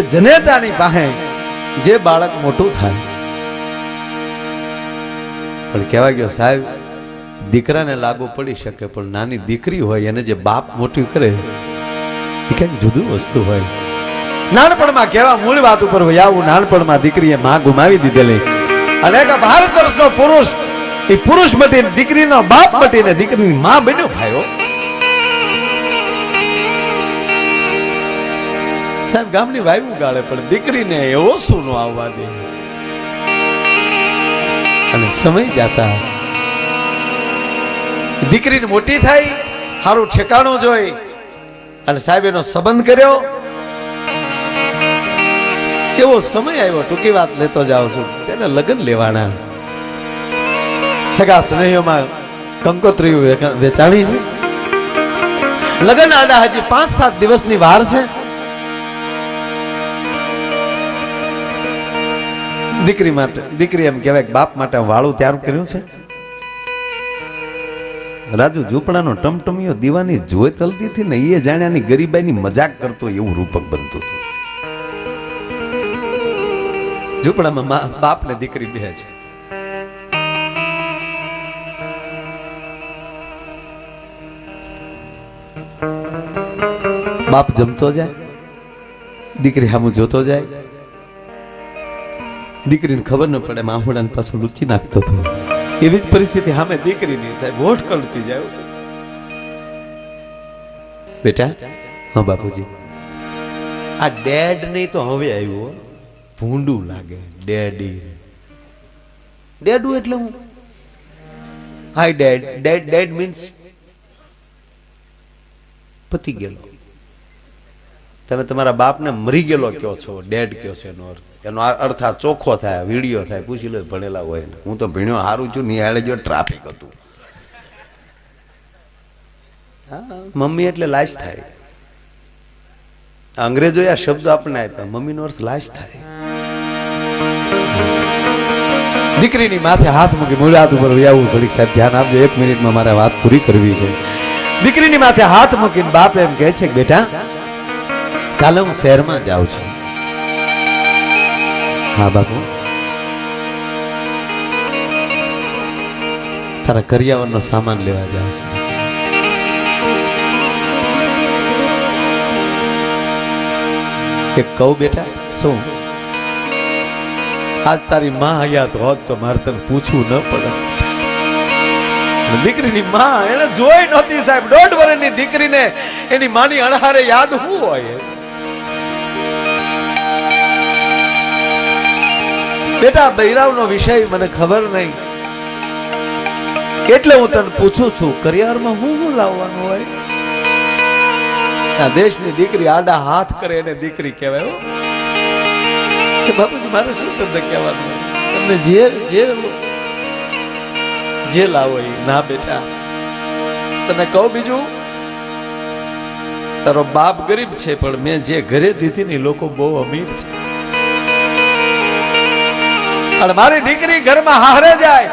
કે જનેતાની પાસે જે બાળક મોટું થાય. પણ કહેવા ગયો, સાહેબ, દીકરાને લાગુ પડી શકે, પણ નાની દીકરી હોય, એને જે બાપ મોટી કરે, એ કંઈક જુદું વસ્તુ હોય. નાનપણમાં કેવા મૂળ વાત ઉપર હોય, આવું નાનપણમાં દીકરીએ માં ગુમાવી દીધેલી. અને એક ભારત વર્ષનો પુરુષ, એ પુરુષ મટીને, દીકરીનો બાપ મટીને દીકરીની માં બન્યો ભાઈઓ. સાહેબ ગામની વાયુ ગાળે, પણ દીકરીને એવો શું નો આવવા દે. અને સમય જાતા દીકરીને મોટી થાય સારું ઠેકાણું જોઈ, અને સાહેબ એનો સંબંધ કર્યો. એવો સમય આવ્યો, ટૂંકી વાત લેતો જાઉં છું. તેને લગ્ન લેવાના. સગા સ્નેહીઓમાં કંકોત્રી વેચા- વેચાણી છે. લગ્ન આડા હજી પાંચ સાત દિવસની વાર છે. દીકરી માટે, દીકરી એમ કહેવાય બાપ માટે વાળું તૈયાર કર્યું છે? રાજુ ઝૂંપડાનો ટમટમિયો દીવાની જોઈ તલતી હતી ને એ જાણ્યાની ગરીબાઈની મજાક કરતો એવું રૂપક બનતું હતું. ઝૂંપડામાં બાપ ને દીકરી બે છે. બાપ જમતો જાય, દીકરી સામું જોતો જાય દીકરીને ખબર ન પડે માહુડાને પાછું લૂચી નાખતો હતો. એવી જ પરિસ્થિતિ સામે દીકરીની સાહેબ વોટ કરતી જાય. બેટા, હા બાપુજી. આ ડેડ નહીં તો હવે આવ્યું ભૂંડું લાગે, ડેડી. ડેડું એટલે હું? Hi, dad. Dad dad means પતી ગયેલો. તમે તમારા બાપને મરી ગયેલો કયો છો, ડેડ કયો છે એનો અર્થ. એનો અર્થ આ ચોખ્ખો થાય, વીડિયો થાય, પૂછી લો ભણેલા હોય ને હું તો ભણ્યો, હારું છું, નિહાળે જો ટ્રાફિક હતું. મમ્મી એટલે લાશ થાય. અંગ્રેજો આ શબ્દ આપણને આપ્યા, મમ્મીનો અર્થ લાશ થાય. દીકરીની માથે હાથ મૂકી મુલાકાત ઉપર આવું ઘડીક સાહેબ, ધ્યાન આપજો, એક મિનિટમાં મારે વાત પૂરી કરવી છે. દીકરીની માથે હાથ મૂકીને બાપ એમ કહે છે કે, બેટા, કાલે હું શહેરમાં જાઉં છું. હા, બાપુ. તારા કરિયાવરનો સામાન લેવા જાઉં છું. કે કહું બેટા, શું? આજ તારી માં હયાત હોત તો મારે તને પૂછવું ન પડે દીકરીની માં એને જોઈ નહોતી સાહેબ. દોઢ વર્ષની દીકરીને એની માની અણહારે યાદ શું હોય? બેટા, બૈરાવનો વિષય મને ખબર નહીં. એટલે હું તને પૂછું છું, કરિયારમાં હું શું લાવવાનું હોય? આ દેશની દીકરી આડા હાથ કરે એને દીકરી કહેવાય. કે બાપુજી, મારે શું તમને કહેવાનું તમને જે જે જે લાવો એ. ના, બેટા. તને કહું બીજું? તારો બાપ ગરીબ છે, પણ મેં જે ઘરે દીધી ને લોકો બહુ અમીર છે. અને મારી દીકરી ઘરમાં હારે જાય.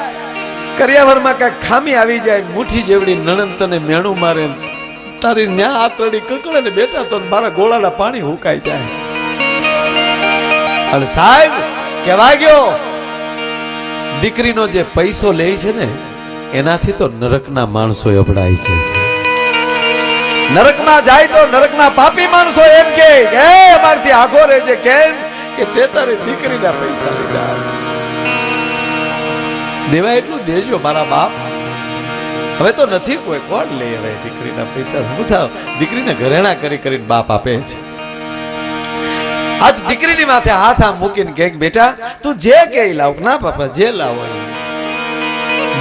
કરિયાવરમાં કઈ ખામી આવી જાય, મુઠ્ઠી જેવડી નણંદ તને મેણું મારે. તારી ન્યા આતરડી કકડે ને બેટા તો મારા ગોળાના પાણી હુકાઈ જાય. અને સાહેબ કેવા ગયો, દીકરીનો જે પૈસો લે છે ને, એનાથી તો નરકના માણસો અબડાય છે. નરકમાં જાય તો નરકના પાપી માણસો એમ કે મારથી અમારથી રહે છે કેમ કે તે તારી દીકરીના પૈસા લીધા દેવા એટલું દેજો મારા બાપ. હવે તો નથી કોઈ કોણ લે હવે દીકરીના પૈસા. હું થાવ દીકરીને ઘરેણા કરી કરીને બાપ આપે છે. આજ દીકરીની માથે હાથ આમ મૂકીને કે, બેટા, તું જે કે લાવ. ના પાપા જે લાવો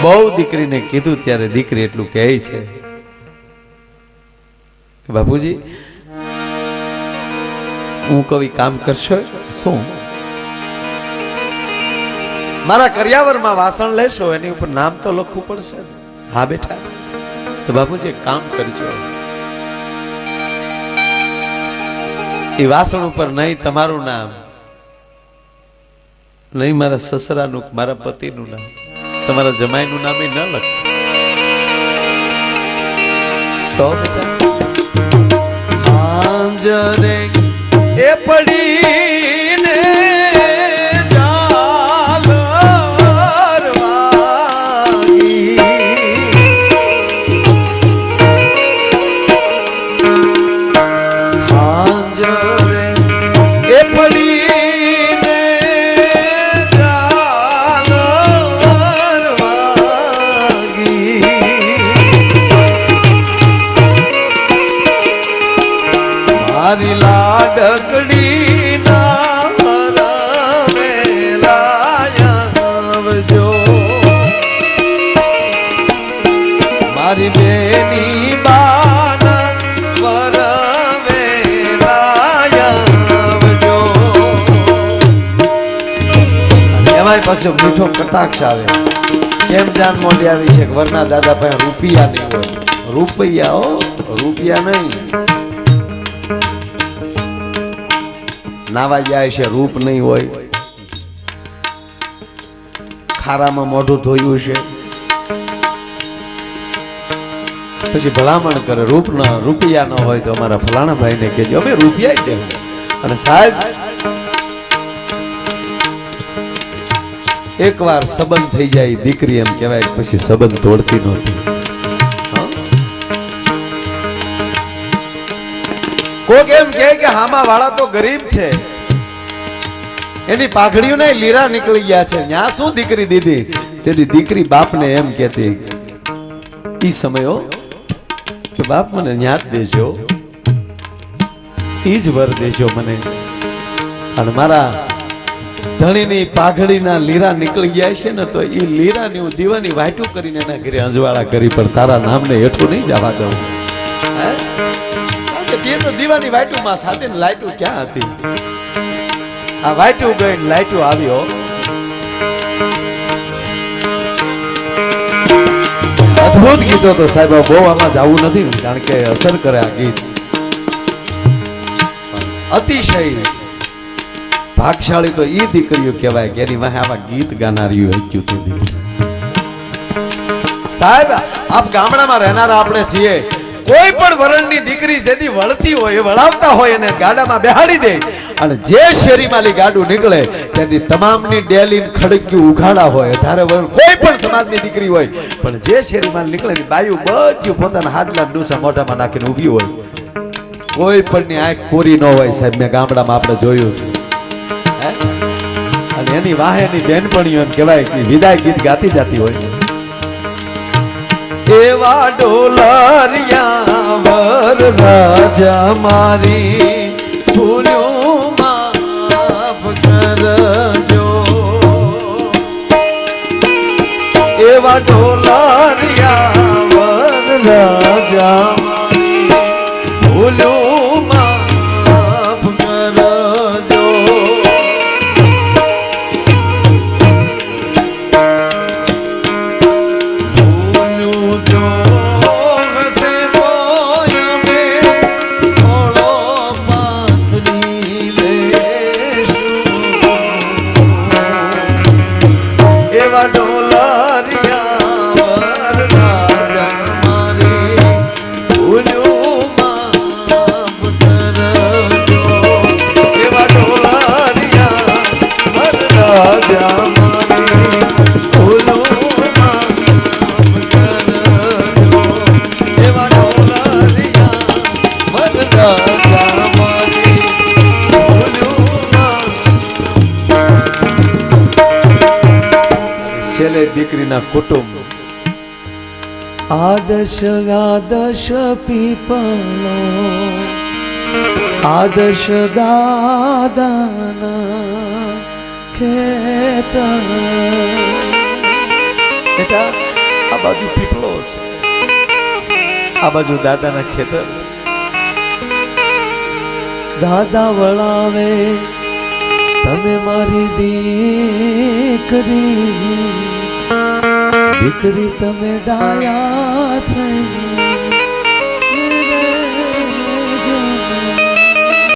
બહુ દીકરીને કીધું ત્યારે દીકરી એટલું કહે છે. બાપુજી, હું કવિ કામ કરશો? શું? મારા કરિયાવરમાં વાસણ લેશો, એની ઉપર નામ તો લખવું પડશે હા બેટા. તો બાપુજી કામ કરજો. એ વાસણ ઉપર નહીં તમારું નામ, નહીં મારા સસરાનું, મારા પતિનું નામ, તમારા જમાઈનું નામ એ ન લખ. તો બેટા. એ પડીને મારી લાડકડી મારી બેની બાના વરવેલા આવજો. એમાંય પાછો મીઠો કટાક્ષ આવે. કેમ જાન મોડી આવી છે વરના દાદા પાસે રૂપિયા નહીં હોય? રૂપિયા હો, રૂપિયા નહીં. નાવા જાય છે, રૂપ નહીં હોય. ખારામાં મોઢું ધોયું છે. પછી ભલામણ કરે રૂપ ન રૂપિયા ન હોય તો અમારા ફલાણા ભાઈને કહેજો, અમે રૂપિયા દેવું. અને સાહેબ, એકવાર સંબંધ થઈ જાય, દીકરી એમ કહેવાય, પછી સંબંધ તોડતી નહોતી? કોક એમ કે હામા વાળા તો ગરીબ છે. એની પાઘડીઓ ને લીરા નીકળી ગયા છે. ત્યાં શું દીકરી દીધી? તેથી દીકરી બાપને એમ કહેતી, ઈ સમયો કે બાપ મને ન્યાત દેજો. ઈ જ વર દેજો મને. અને મારા ધણીની પાઘડીના લીરા નીકળી ગયા છે ને, તો એ લીરાની હું દીવાની વાટું કરીને એના ઘરે અંજવાળા કરી, પણ તારા નામને હેઠું નહીં જવા દઉં. હે? તો દીવાની વાટુમાં થાતી ને લાઈટું ક્યાં હતી? આ વાટ્યું ગઈ ને આવ્યો અદ્ભુત ગીતો તો સાહેબ બહુ આમાં જવું નથી કારણ કે અસર કરે આ ગીત. અતિશય ભાગશાળી તો એ દીકરીઓ કહેવાય કે એની વાહે આવા ગીત ગાનારીઓ હચ્યું સુધી સાહેબ, આપ ગામડામાં રહેનારા આપણે છીએ. કોઈ પણ વરણની દીકરી જેથી વળતી હોય, એ વળાવતા હોય એને ગાડામાં બેહાડી દે. અને જે શેરીમાંથી ગાડું નીકળે, ત્યાંથી તમામની ડેલી ખડકી ઉઘાડા હોય. ધારે કોઈ પણ સમાજની દીકરી હોય. પણ જે શેરીમાં નીકળે બાયું બધું પોતાના હાથલા ડૂસા મોઢામાં નાખીને ઊભી હોય. કોઈ પણની આંખ કોરી ન હોય સાહેબ, મેં ગામડામાં આપણે જોયું છે. અને એની વાહેની બેનપણીઓ એમ કહેવાય કે વિદાય ગીત ગાતી જાતી હોય. એવા ડોલરિયા વર રાજા મારી એવા દીકરીના કુટુંબ. આદર્શ આદર્શ પીપળો. આદર્શ દાદાના ખેત બેટા આ બાજુ પીપળો છે. આ બાજુ દાદાના ખેતર છે. દાદા વળાવે તમે મારી દીકરી. દીકરી તમે ડાયા થઈ